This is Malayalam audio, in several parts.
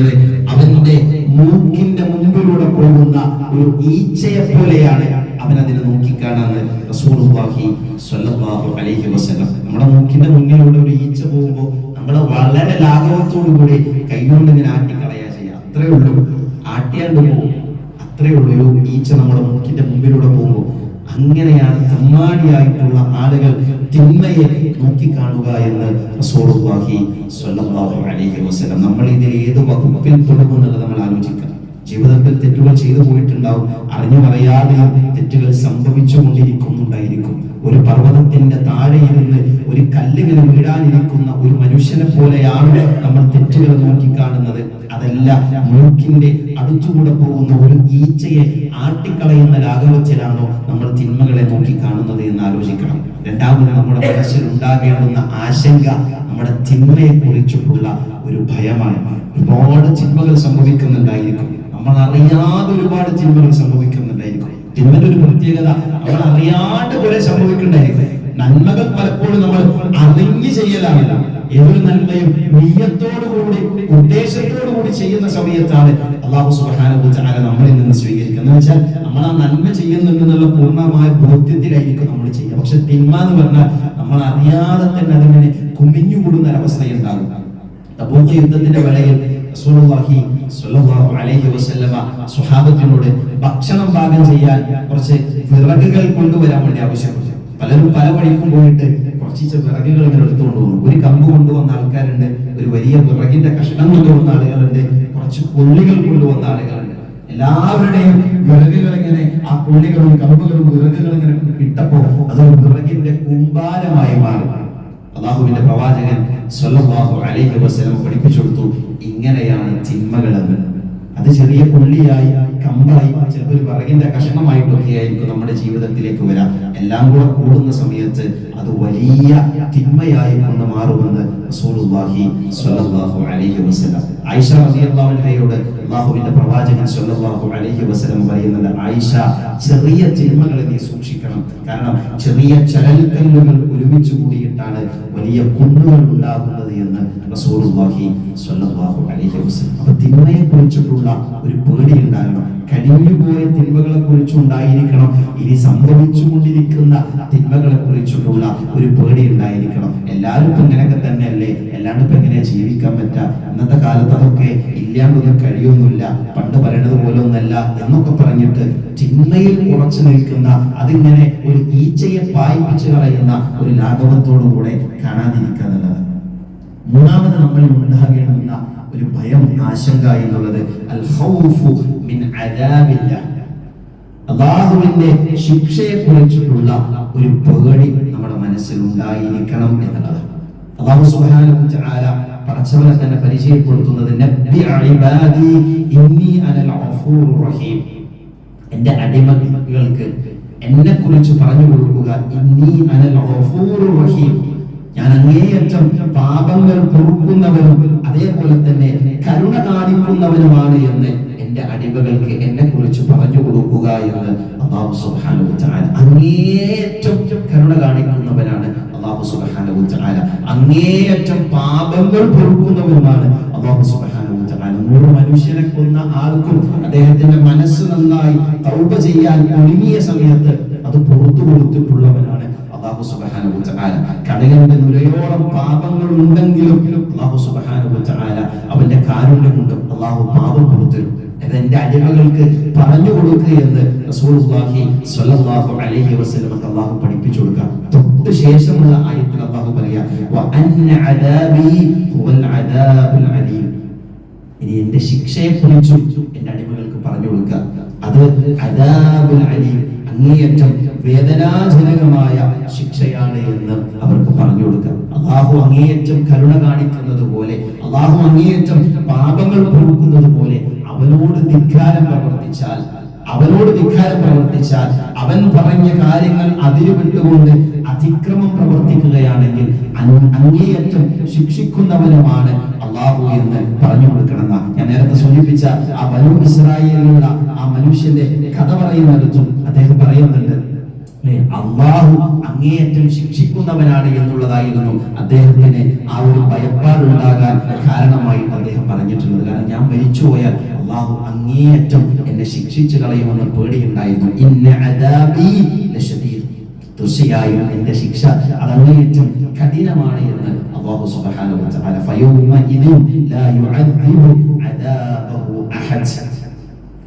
പറഞ്ഞത് അവന്റെ മൂക്കിന്റെ മുമ്പിലൂടെ പോകുന്ന ഒരു ഈച്ചയെ പോലെയാണ് അവൻ അതിനെ നോക്കിക്കാണാന്ന് റസൂലുള്ളാഹി സ്വല്ലല്ലാഹു അലൈഹി വസല്ലം. നമ്മുടെ മൂക്കിന്റെ മുന്നിലൂടെ ഒരു ഈച്ച പോകുമ്പോൾ നമ്മൾ വളരെ ലാഘവത്തോടു കൂടി കൈകൊണ്ട് ഇങ്ങനെ കളയാ ചെയ്യുക. അത്രേ ഉള്ളൂ. ആട്ടിയാണ്ട് പോകും. അത്രേ ഉള്ളൂ ഒരു ഈച്ച നമ്മുടെ മൂക്കിന്റെ മുമ്പിലൂടെ പോകുമ്പോൾ അങ്ങനെയാണ് കണ്ണാടിയായിട്ടുള്ള ആളുകൾ തിന്മയെ നോക്കിക്കാണുക എന്ന് റസൂലുള്ളാഹി സ്വല്ലല്ലാഹു അലൈഹി വസല്ലം. നമ്മൾ ഇതിൽ ഏത് വകുപ്പിൽ തുടങ്ങുന്നത് നമ്മൾ ആലോചിക്കണം. ജീവിതത്തിൽ തെറ്റുകൾ ചെയ്തു പോയിട്ടുണ്ടാവും. അറിഞ്ഞു പറയാതെ തെറ്റുകൾ സംഭവിച്ചു കൊണ്ടിരിക്കുന്നുണ്ടായിരിക്കും ഒരു പർവതത്തിന്റെ താഴെ ഇരുന്ന് ഒരു കല്ലിങ്ങനെ വീഴാനിരിക്കുന്ന ഒരു മനുഷ്യനെ പോലെയാണ് നമ്മൾ തെറ്റുകൾ നോക്കിക്കാണുന്നത്. അതല്ല മൂക്കിന്റെ അടുത്തുകൂടെ പോകുന്ന ഒരു ഈച്ചയെ ആട്ടിക്കളയുന്ന ലാഘവത്തിലാണോ നമ്മൾ തിന്മകളെ നോക്കിക്കാണുന്നത് എന്ന് ആലോചിക്കണം. രണ്ടാമത് നമ്മുടെ മനസ്സിൽ ഉണ്ടാകേണ്ടുന്ന ആശങ്ക നമ്മുടെ തിന്മയെ കുറിച്ചിട്ടുള്ള ഒരു ഭയമാണ്. ഒരുപാട് തിന്മകൾ സംഭവിക്കുന്നുണ്ടായിരിക്കും. നമ്മൾ അറിയാതെ ഒരുപാട് തിന്മകൾ സംഭവിക്കുന്നുണ്ടായിരിക്കും. തിന്മയുടെ ഒരു പ്രത്യേകത. നമ്മൾ അറിയാണ്ട് കുറെ സംഭവിക്കുന്നുണ്ടായിരിക്കും. നന്മകൾ പലപ്പോഴും നമ്മൾ അറിഞ്ഞ് ചെയ്യലാവില്ല ഏതൊരു നന്മയും നീയത്തോടുകൂടി ഉദ്ദേശത്തോടുകൂടി ചെയ്യുന്ന സമയത്താണ് അള്ളാഹു തആല നമ്മളിൽ നിന്ന് സ്വീകരിക്കുന്നത്. വെച്ചാൽ നമ്മൾ ആ നന്മ ചെയ്യുന്നുണ്ടെന്നുള്ള പൂർണമായ ബോധ്യത്തിലായിരിക്കും നമ്മൾ ചെയ്യുക. പക്ഷെ തിന്മ എന്ന് പറഞ്ഞാൽ നമ്മൾ അറിയാതെ തന്നെ അതിങ്ങനെ കുമിഞ്ഞുകൂടുന്ന ഒരവസ്ഥയുണ്ടാകും. തബൂക്ക് യുദ്ധത്തിന്റെ വേളയിൽ റസൂലുള്ളാഹി അലൈഹി വസല്ലമ സ്വഹാബത്തിനോട് ഭക്ഷണം പാകം ചെയ്യാൻ കുറച്ച് വിറകുകൾ കൊണ്ടുവരാൻ വേണ്ടി ആവശ്യപ്പെട്ടു. പലരും പല വഴിക്കും പോയിട്ട് കുറച്ച് വിറകുകൾ ഇങ്ങനെ എടുത്തുകൊണ്ട് പോകുന്നു ഒരു കമ്പ് കൊണ്ടുവന്ന ആൾക്കാരുണ്ട് ഒരു വലിയ വിറകിന്റെ കഷ്ണം കൊണ്ടുവന്ന ആളുകളുണ്ട് കുറച്ച് പുള്ളികൾ കൊണ്ടുവന്ന ആളുകളുണ്ട്. എല്ലാവരുടെയും വിറകുകൾ ഇങ്ങനെ ആ പുള്ളികളും കമ്പുകളും വിറകുകളും ഇങ്ങനെ ഇട്ടപ്പോ അതൊരു വിറകിന്റെ കുമ്പാരമായി മാറി. അള്ളാഹുവിന്റെ പ്രവാചകൻ സ്വല്ലല്ലാഹു അലൈഹി വസല്ലം പഠിപ്പിച്ചു കൊടുത്തു. ഇങ്ങനെയാണ് ചിന്മകളെന്ന്. അത് ചെറിയ പുള്ളിയായി കമ്പായി ചിലപ്പോൾ ഒരു വിറകിന്റെ കഷണമായിട്ടൊക്കെ ആയിരിക്കും നമ്മുടെ ജീവിതത്തിലേക്ക് വരാം. എല്ലാം കൂടെ കൂടുന്ന സമയത്ത് അത് വലിയ തിന്മയായി കൊണ്ട് മാറുമെന്ന് റസൂലുള്ളാഹി സ്വല്ലല്ലാഹു അലൈഹി വസല്ലം. ആയിഷ റളിയല്ലാഹു അൻഹയോട് അള്ളാഹുവിന്റെ പ്രവാചകൻ സ്വല്ലല്ലാഹു അലൈഹി വസല്ലം പറയുന്നത് ആയിഷ ചെറിയ തിന്മകളെ നീ സൂക്ഷിക്കണം. കാരണം ചെറിയ ചരൽക്കല്ലുകൾ ഒരുമിച്ച് കൂടിയിട്ടാണ് വലിയ കുന്നുകൾ ഉണ്ടാകുന്നത് എന്ന് റസൂലുള്ളാഹി സ്വല്ലല്ലാഹു അലൈഹി വസല്ലം. അപ്പോൾ തിന്മയെ ഒരു പേടി ഉണ്ടാകണം കഴിഞ്ഞുപോയ തിന്മകളെ കുറിച്ച് ഉണ്ടായിരിക്കണം. ഇനി സംഭവിച്ചു കൊണ്ടിരിക്കുന്ന തിന്മകളെ കുറിച്ചിട്ടുള്ള ഒരു പേടി ഉണ്ടായിരിക്കണം. എല്ലാവരും ഇപ്പം ഇങ്ങനെയൊക്കെ തന്നെയല്ലേ? അല്ലാണ്ട് ഇപ്പം എങ്ങനെ ജീവിക്കാൻ പറ്റുക ഇന്നത്തെ കാലത്ത് അതൊക്കെ ഇല്ലാണ്ടൊന്നും കഴിയൊന്നുമില്ല. പണ്ട് പറയണത് പോലെ ഒന്നല്ല എന്നൊക്കെ പറഞ്ഞിട്ട് തിന്മയിൽ ഉറച്ചു നിൽക്കുന്ന അതിങ്ങനെ ഒരു ഈച്ചയെ പായിപ്പിച്ച് കളയുന്ന ഒരു ലാഘവത്തോടു കൂടെ കാണാതിരിക്കുക എന്നുള്ളത് മൂന്നാമത് നമ്മളിൽ ഉണ്ടാകേണ്ടുന്ന ഒരു ഭയം ആശങ്ക എന്നുള്ളത് അൽ ഖൗഫു മിൻ അദാബില്ല. അള്ളാഹുവിന്റെ ശിക്ഷയെ കുറിച്ചിട്ടുള്ള ഒരു പേടി നമ്മുടെ മനസ്സിൽ ഉണ്ടായിരിക്കണം എന്നുള്ളത്. അള്ളാഹു തആല പടച്ചവനെ തന്നെ പരിചയപ്പെടുത്തുന്നത് എന്റെ അടിമകൾക്ക് എന്നെ കുറിച്ച് പറഞ്ഞു കൊടുക്കുക ഇന്നി അനൽ റഹീം. ഞാൻ അങ്ങേയറ്റം പാപങ്ങൾ പൊറുക്കുന്നവനും അതേപോലെ തന്നെ കരുണ കാണിക്കുന്നവനുമാണ് എന്ന് എന്റെ അടിമകൾക്ക് എന്നെ കുറിച്ച് പറഞ്ഞു കൊടുക്കുക എന്ന് അള്ളാഹു തആല അങ്ങേയറ്റം കരുണ കാണിക്കുന്നവനാണ് അള്ളാഹു തആല അങ്ങേയറ്റം പാപങ്ങൾ പൊറുക്കുന്നവനുമാണ് അള്ളാഹു തആല നൂറ് മനുഷ്യനെ കൊന്ന ആൾക്കും അദ്ദേഹത്തിന്റെ മനസ്സ് നന്നായി തൗപ ചെയ്യാൻ ഒരുങ്ങിയ സമയത്ത് അത് പുറത്തു കൊടുത്തിട്ടുള്ളവനാണ് അള്ളാഹു തആല കടലിന്റെ നുരയോളം പാപങ്ങൾ ഉണ്ടെങ്കിലും അള്ളാഹു തആല അവന്റെ കാരുണ്യം കൊണ്ട് അള്ളാഹു പാപം കൊടുത്തരും അത് എന്റെ അടിമകൾക്ക് പറഞ്ഞു കൊടുക്കുക എന്ന് റസൂലുള്ളാഹി സ്വല്ലല്ലാഹു അലൈഹി വസല്ലം അള്ളാഹു പഠിപ്പിച്ചു കൊടുക്കാം. ശേഷമുള്ള ആയത്തിൽ അള്ളാഹു പറയാ ഇനി എന്റെ ശിക്ഷയെ കുറിച്ചും എന്റെ അടിമകൾക്ക് പറഞ്ഞു കൊടുക്കുക. അത് അദാബുൽ അലീം. അങ്ങേയറ്റം വേദനാജനകമായ ശിക്ഷയാണ് എന്ന് അവർക്ക് പറഞ്ഞു കൊടുക്കാം. അള്ളാഹു അങ്ങേയറ്റം കരുണ കാണിക്കുന്നത് പോലെ അള്ളാഹു അങ്ങേയറ്റം പാപങ്ങൾ പൊറുക്കുന്നത് പോലെ അവനോട് ധിക്കാരം പ്രവർത്തിച്ചാൽ അവനോട് ധിക്കാരം പ്രവർത്തിച്ചാൽ അവൻ പറഞ്ഞ കാര്യങ്ങൾ അതിര് വിട്ടുകൊണ്ട് അതിക്രമം പ്രവർത്തിക്കുകയാണെങ്കിൽ അങ്ങേയറ്റം ശിക്ഷിക്കുന്നവനുമാണ് അള്ളാഹു എന്ന് പറഞ്ഞു കൊടുക്കണമെന്ന ഞാൻ നേരത്തെ സൂചിപ്പിച്ച ആ ബനു ഇസ്രായേലിലുള്ള ആ മനുഷ്യന്റെ കഥ പറയുന്നിടത്തും അദ്ദേഹം പറയുന്നുണ്ട്? അള്ളാഹു അങ്ങേയറ്റം ശിക്ഷിക്കുന്നവനാണ് എന്നുള്ളതായിരുന്നു അദ്ദേഹത്തിന് ആ ഒരു ഭയപ്പാടുണ്ടാകാൻ കാരണമായിട്ട് അദ്ദേഹം പറഞ്ഞിട്ടുള്ളത്. കാരണം ഞാൻ അള്ളാഹു അങ്ങേയറ്റം എന്നെ ശിക്ഷിച്ചു കളയുമെന്ന് പേടിയുണ്ടായിരുന്നു. തീർച്ചയായും എന്റെ ശിക്ഷ അങ്ങേയറ്റം കഠിനമാണ് എന്ന് അള്ളാഹു സുബ്ഹാനഹു യുഅദ്ദിബു അദാബഹു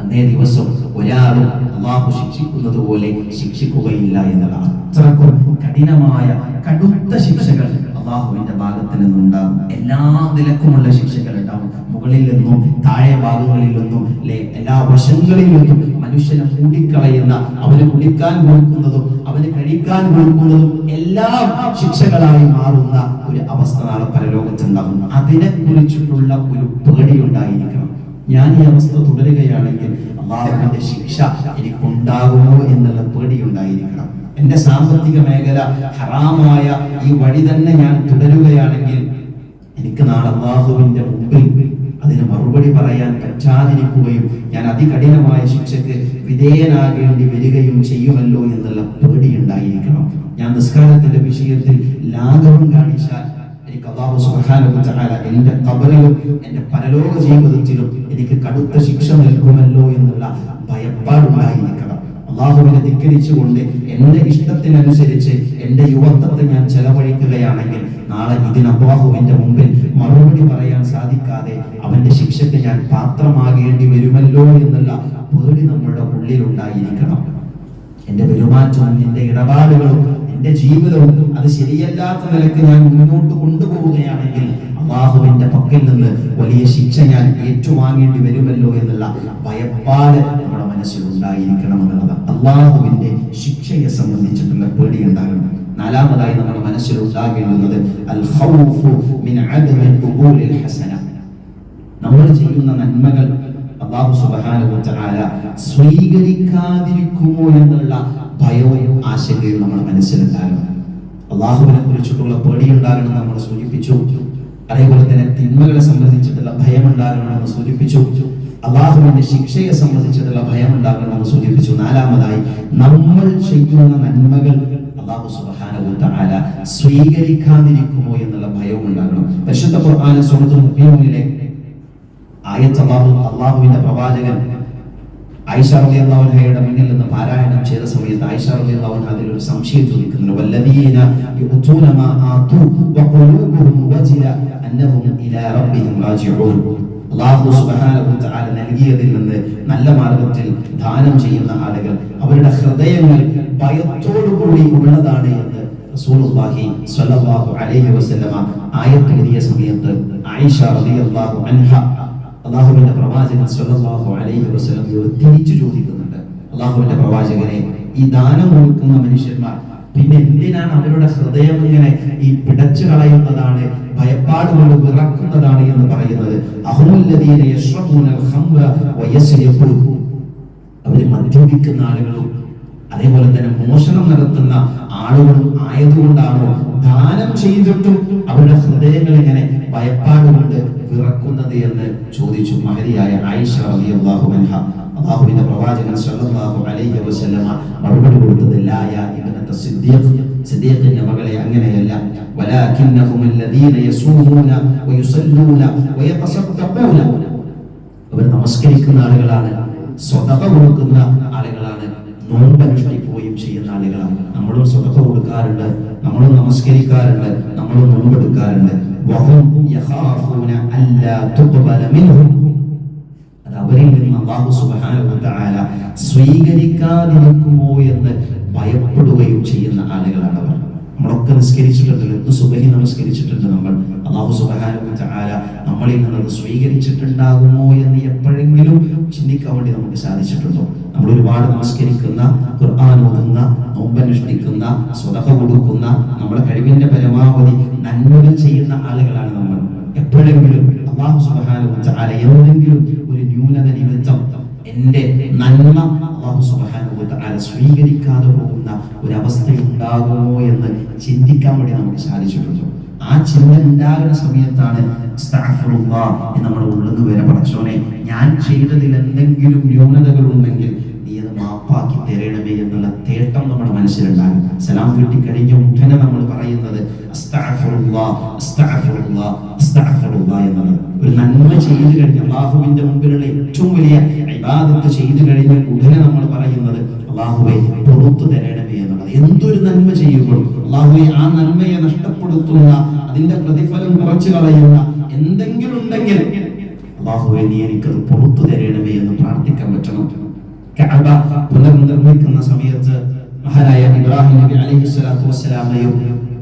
അന്നേ ദിവസം ഒരാളും അള്ളാഹു ശിക്ഷിക്കുന്നത് പോലെ ശിക്ഷിക്കുകയില്ല എന്നുള്ളതാണ് അത്രക്കും കഠിനമായ കടുത്ത ശിക്ഷകൾ അള്ളാഹുവിന്റെ ഭാഗത്ത് നിന്നുണ്ടാകും എല്ലാ നിലക്കുമുള്ള ശിക്ഷകൾ ഉണ്ടാവും. മുകളിൽ നിന്നും താഴെ ഭാഗങ്ങളിൽ നിന്നും അല്ലെ എല്ലാ വശങ്ങളിൽ നിന്നും മനുഷ്യനെ മൂടിക്കളയുന്ന അവന് കുടിക്കാൻ കൊടുക്കുന്നതും അവന് കഴിക്കാൻ കൊടുക്കുന്നതും എല്ലാം ശിക്ഷകളായി മാറുന്ന ഒരു അവസ്ഥ നാളെ പരലോകത്തുണ്ടാകും. അതിനെ കുറിച്ചിട്ടുള്ള ഒരു പേടി ഉണ്ടായിരിക്കണം. ഞാൻ ഈ അവസ്ഥ തുടരുകയാണെങ്കിൽ അള്ളാഹുവിന്റെ ശിക്ഷ എനിക്കുണ്ടാകുമോ എന്നുള്ള പേടിയുണ്ടായിരിക്കണം. എന്റെ സാമ്പത്തിക മേഖല ഹറാമായ ഈ വഴി തന്നെ ഞാൻ തുടരുകയാണെങ്കിൽ എനിക്ക് നാളെ അള്ളാഹുവിന്റെ മുമ്പിൽ അതിന് മറുപടി പറയാൻ പറ്റാതിരിക്കുകയും ഞാൻ അതികഠിനമായ ശിക്ഷയ്ക്ക് വിധേയനാകേണ്ടി വരികയും ചെയ്യുമല്ലോ എന്നുള്ള പേടി ഉണ്ടായിരിക്കണം ഞാൻ നിസ്കാരത്തിന്റെ വിഷയത്തിൽ ലാഘവം കാണിച്ചാൽ എനിക്ക് അള്ളാഹു സുബ്ഹാനഹു എന്റെ തആല എന്റെ പരലോക ജീവിതത്തിലും എനിക്ക് കടുത്ത ശിക്ഷ നൽകുമല്ലോ എന്നുള്ള ഭയപ്പാടുണ്ടായിരിക്കണം. അള്ളാഹുവിനെ ധിക്കരിച്ചുകൊണ്ട് എന്റെ ഇഷ്ടത്തിനനുസരിച്ച് എന്റെ യുവത്വത്തെ ഞാൻ ചെലവഴിക്കുകയാണെങ്കിൽ നാളെ ഇതിന് അള്ളാഹുവിന്റെ മുമ്പിൽ മറുപടി പറയാൻ സാധിക്കാതെ അവന്റെ ശിക്ഷയ്ക്ക് ഞാൻ പാത്രമാകേണ്ടി വരുമല്ലോ എന്നുള്ള പേടി നമ്മളുടെ ഉള്ളിലുണ്ടായിരിക്കണം. എന്റെ പെരുമാറ്റവും എന്റെ ഇടപാടുകളും എന്റെ ജീവിതവും അത് ശരിയല്ലാത്ത നിലയ്ക്ക് ഞാൻ മുന്നോട്ട് കൊണ്ടുപോവുകയാണെങ്കിൽ അള്ളാഹുവിന്റെ പക്കൽ നിന്ന് വലിയ ശിക്ഷ ഞാൻ ഏറ്റുവാങ്ങേണ്ടി വരുമല്ലോ എന്നുള്ള ഭയപ്പാട് നമ്മുടെ മനസ്സിൽ ഉണ്ടായിരിക്കണം എന്നുള്ളതാണ് അള്ളാഹുവിന്റെ ശിക്ഷയെ സംബന്ധിച്ചിട്ടുള്ള പേടി ഉണ്ടാകണം. നാലാമതായി നമ്മുടെ മനസ്സിൽ ഉണ്ടാകേണ്ടുന്നത് നമ്മൾ ചെയ്യുന്ന നന്മകൾ അള്ളാഹു തആല സ്വീകരിക്കാതിരിക്കുമോ എന്നുള്ള ഭയവും ആശങ്കയും നമ്മുടെ മനസ്സിലുണ്ടാകണം. അള്ളാഹുവിനെ കുറിച്ചിട്ടുള്ള പേടി ഉണ്ടാകണം നമ്മൾ സൂചിപ്പിച്ചു. അതേപോലെ തന്നെ തിന്മകളെ സംബന്ധിച്ചിട്ടുള്ള ഭയം ഉണ്ടാകണമെന്ന് സൂചിപ്പിച്ചു. അള്ളാഹുവിന്റെ ശിക്ഷയെ സംബന്ധിച്ചിട്ടുള്ള ഭയം ഉണ്ടാകണമെന്ന് സൂചിപ്പിച്ചു. നാലാമതായി നമ്മൾ ചെയ്യുന്ന നന്മകൾ അള്ളാഹു തആല സ്വീകരിക്കാതിരിക്കുമോ എന്നുള്ള ഭയവും ഉണ്ടാകണം. പരിശുദ്ധ ഖുർആനിലെ സൂറത്തുൽ മുഅ്മിനൂനിലെ ആയത്ത് അള്ളാഹുവിന്റെ പ്രവാചകൻ ആയിഷ മുന്നിൽ നിന്ന് പാരായണം ചെയ്ത സമയത്ത് ആയിഷ ഒരു സംശയം ചോദിക്കുന്നുണ്ട്. വല്ലദീന അന്നഹും ഇലാ റബ്ബിഹിം റാജിഊൻ. സുബ്ഹാനഹു തആല നൽകിയതിൽ നിന്ന് നല്ല മാർഗത്തിൽ ദാനം ചെയ്യുന്ന ആളുകൾ അവരുടെ ഹൃദയങ്ങൾ ഭയത്തോടുകൂടി ഉള്ളതാണ് എന്ന് റസൂലുള്ളാഹി സ്വല്ലല്ലാഹു അലൈഹി വസല്ലമ ആയത്ത് സമയത്ത് ആയിഷ അൻഹ അള്ളാഹുവിന്റെ പ്രവാചകൻ സല്ലല്ലാഹു അലൈഹി വസല്ലം തിരിച്ചു ചോദിക്കുന്നുണ്ട്. അള്ളാഹുവിന്റെ പ്രവാചകനെ ഈ ദാനം കൊടുക്കുന്ന മനുഷ്യന്മാർ പിന്നെ എന്തിനാണ് അവരുടെ ഹൃദയം ഇങ്ങനെ ഈ പിടച്ചു കളയുന്നതാണ് ഭയപ്പാട് കൊണ്ട് വിറക്കുന്നതാണ് എന്ന് പറയുന്നത്? അവർ മദ്യപിക്കുന്ന ആളുകളും അതേപോലെ തന്നെ മോഷണം നടത്തുന്ന ആളുകളും ആയതുകൊണ്ടാണോ ദാനം ചെയ്തിട്ടും അവരുടെ ഹൃദയങ്ങൾ ഇങ്ങനെ ഭയപ്പാടുകൊണ്ട് വിറക്കുന്നത് എന്ന് ചോദിച്ചു മഹരിയായ ആയിഷ റളിയല്ലാഹു അൻഹ. അള്ളാഹുവിന്റെ പ്രവാചകൻ സല്ലല്ലാഹു അലൈഹി വസല്ലമ മറുപടി കൊടുത്തത് ലായ ഇബ്നത സിദ്ദീഖ്. സിദ്ദീഖിന്റെ മകളെ അങ്ങനെയല്ല. വലാകിന്നഹും യസൂമൂന വയുസല്ലൂന വയതസദ്ദഖൂന. അവർ നമസ്കരിക്കുന്ന ആളുകളാണ് സ്വതക കൊടുക്കുന്ന ആളുകളാണ്. നോമ്പ് പോയും ചെയ്യുന്ന ആളുകളാണ്. നമ്മളും സ്വതക്ക കൊടുക്കാറുണ്ട് നമ്മളും നമസ്കരിക്കാറുണ്ട് നമ്മളും നോമ്പെടുക്കാറുണ്ട് അത് അവരിൽ നിന്ന് വ തആല സ്വീകരിക്കാതിരിക്കുമോ എന്ന് ഭയപ്പെടുകയും ചെയ്യുന്ന നമ്മളൊക്കെ നിസ്കരിച്ചിട്ടുണ്ടല്ലോ ഇന്ന് സുബഹി നമസ്കരിച്ചിട്ടുണ്ട് നമ്മൾ. അള്ളാഹു സുബ്ഹാനഹു വ തആല നമ്മളിൽ നിന്ന് അത് സ്വീകരിച്ചിട്ടുണ്ടാകുമോ എന്ന് എപ്പോഴെങ്കിലും ചിന്തിക്കാൻ വേണ്ടി നമുക്ക് സാധിച്ചിട്ടുണ്ടോ? നമ്മൾ ഒരുപാട് നമസ്കരിക്കുന്ന ഖുർആൻ ഓതുന്ന നോമ്പനുഷ്ഠിക്കുന്ന സ്വതക കൊടുക്കുന്ന നമ്മുടെ കഴിവിന്റെ പരമാവധി നന്മകൾ ചെയ്യുന്ന ആളുകളാണ് നമ്മൾ. എപ്പോഴെങ്കിലും അള്ളാഹു തആല എന്തെങ്കിലും ഒരു ന്യൂനത നിമിത്തം എന്റെ നന്മ അള്ളാഹു തആല സ്വീകരിക്കാതെ പോകുന്ന ഒരു അവസ്ഥ ഉണ്ടാകുമോ എന്ന് ചിന്തിക്കാൻ വേണ്ടി നമുക്ക് സാധിച്ചിട്ടുണ്ട്. ആ ചിന്ത ഉണ്ടാകുന്ന സമയത്താണ് നമ്മുടെ ഉള്ളിൽ നിന്ന് വരെ പഠിച്ചോനെ ഞാൻ ചെയ്തതിൽ എന്തെങ്കിലും ന്യൂനതകൾ ഉണ്ടെങ്കിൽ മാപ്പാക്കി തരണമേ എന്നുള്ള തേട്ടം നമ്മുടെ മനസ്സിലുണ്ടാകും. സലാം കിട്ടി കഴിഞ്ഞ ഉടനെ നമ്മൾ പറയുന്നത് എന്നുള്ളത്. ഒരു നന്മ ചെയ്തു കഴിഞ്ഞ അള്ളാഹുവിന്റെ മുമ്പിലുള്ള ഏറ്റവും വലിയ ഇബാദത്ത് ചെയ്തു കഴിഞ്ഞ ഉടനെ നമ്മൾ പറയുന്നത് അള്ളാഹുവെ പുറത്തു തരണമേ എന്നുള്ളത്. എന്തൊരു നന്മ ചെയ്യുമ്പോൾ അള്ളാഹുവെ ആ നന്മയെ നഷ്ടപ്പെടുത്തുന്ന അതിന്റെ പ്രതിഫലം കുറച്ചു കളയുന്ന എന്തെങ്കിലും ഉണ്ടെങ്കിൽ അള്ളാഹുവെ നീ എനിക്കത് പുറത്തു തരണമേ എന്ന് പ്രാർത്ഥിക്കാൻ പറ്റണം. കഅബ പുനർനിർമ്മിക്കുന്ന സമയത്ത് മഹാനായ ഇബ്രാഹിം നബി അലൈഹി സ്വലാത്തു വസ്സലാമയും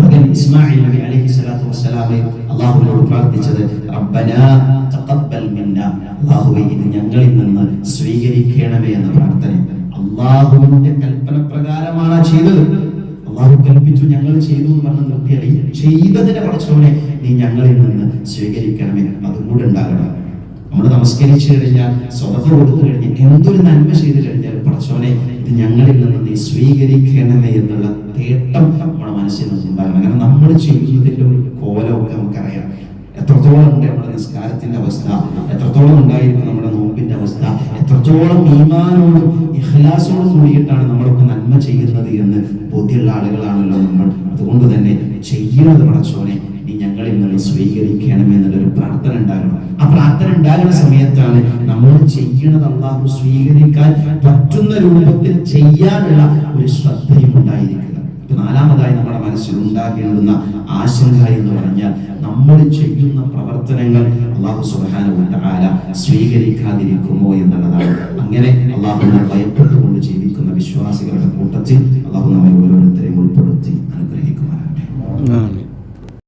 മകൻ ഇസ്മായിൽ നബി അലൈഹി സ്വലാത്തു വസ്സലാമയും അള്ളാഹുവിനോട് പ്രാർത്ഥിച്ചത് റബ്ബന തഖബ്ബൽ മിന്ന അള്ളാഹുവേ ഇത് ഞങ്ങളിൽ നിന്ന് സ്വീകരിക്കണമേ എന്ന പ്രാർത്ഥന. അള്ളാഹുവിന്റെ കൽപ്പന പ്രകാരമാണ് ചെയ്തത്. അള്ളാഹു കൽപ്പിച്ചു ഞങ്ങൾ ചെയ്തു എന്ന് പറഞ്ഞ് നിർത്തിയല്ല ചെയ്തതിനെ പടച്ചോനെ നീ ഞങ്ങളിൽ നിന്ന് സ്വീകരിക്കണമേ. അതും കൂടെ ഉണ്ടാകണം. നമ്മൾ നമസ്കരിച്ചു കഴിഞ്ഞാൽ സ്വതക്ക കൊടുത്തു കഴിഞ്ഞാൽ എന്തൊരു നന്മ ചെയ്തു കഴിഞ്ഞാൽ പടച്ചോനെ ഇത് ഞങ്ങളിൽ നിന്ന് നീ സ്വീകരിക്കണമേ എന്നുള്ള തേട്ടം നമ്മുടെ മനസ്സിൽ ഉണ്ടാകണം. കാരണം നമ്മൾ ജീവിതത്തിന്റെ ഒരു കോലമൊക്കെ നമുക്കറിയാം. എത്രത്തോളം ഉണ്ട് നമ്മുടെ നിസ്കാരത്തിന്റെ അവസ്ഥ? എത്രത്തോളം ഉണ്ടായിരിക്കും നമ്മുടെ നോമ്പിന്റെ അവസ്ഥ? എത്രത്തോളം ഈമാനോടും ഇഹ്ലാസോടും കൂടിയിട്ടാണ് നമ്മളൊക്കെ നന്മ ചെയ്യുന്നത് എന്ന് ബോധ്യമുള്ള ആളുകളാണല്ലോ നമ്മൾ. അതുകൊണ്ട് തന്നെ ചെയ്യുന്നത് പടച്ചോനെ. നീ ഇന്നലെ സ്വീകരിക്കണം സ്വീകരിക്കണമേ എന്നുള്ളൊരു പ്രാർത്ഥന ഉണ്ടാകണം ആ പ്രാർത്ഥന ഉണ്ടാകുന്ന സമയത്താണ് നമ്മൾ ചെയ്യണത് അള്ളാഹു സ്വീകരിക്കാൻ പറ്റുന്ന രൂപത്തിൽ ചെയ്യാനുള്ള ഒരു ശ്രദ്ധയും ഉണ്ടായിരിക്കുക. നാലാമതായി നമ്മുടെ മനസ്സിൽ ഉണ്ടാകേണ്ടുന്ന ആശങ്ക എന്ന് പറഞ്ഞാൽ നമ്മൾ ചെയ്യുന്ന പ്രവർത്തനങ്ങൾ അള്ളാഹു സുബാന ആര സ്വീകരിക്കാതിരിക്കുമോ എന്നുള്ളതാണ്. അങ്ങനെ അള്ളാഹുവിനെ ഭയപ്പെട്ടുകൊണ്ട് ജീവിക്കുന്ന വിശ്വാസികളുടെ കൂട്ടത്തിൽ അള്ളാഹു നമ്മെ ഓരോരുത്തരെയും ഉൾപ്പെടുത്തി അനുഗ്രഹിക്കട്ടെ.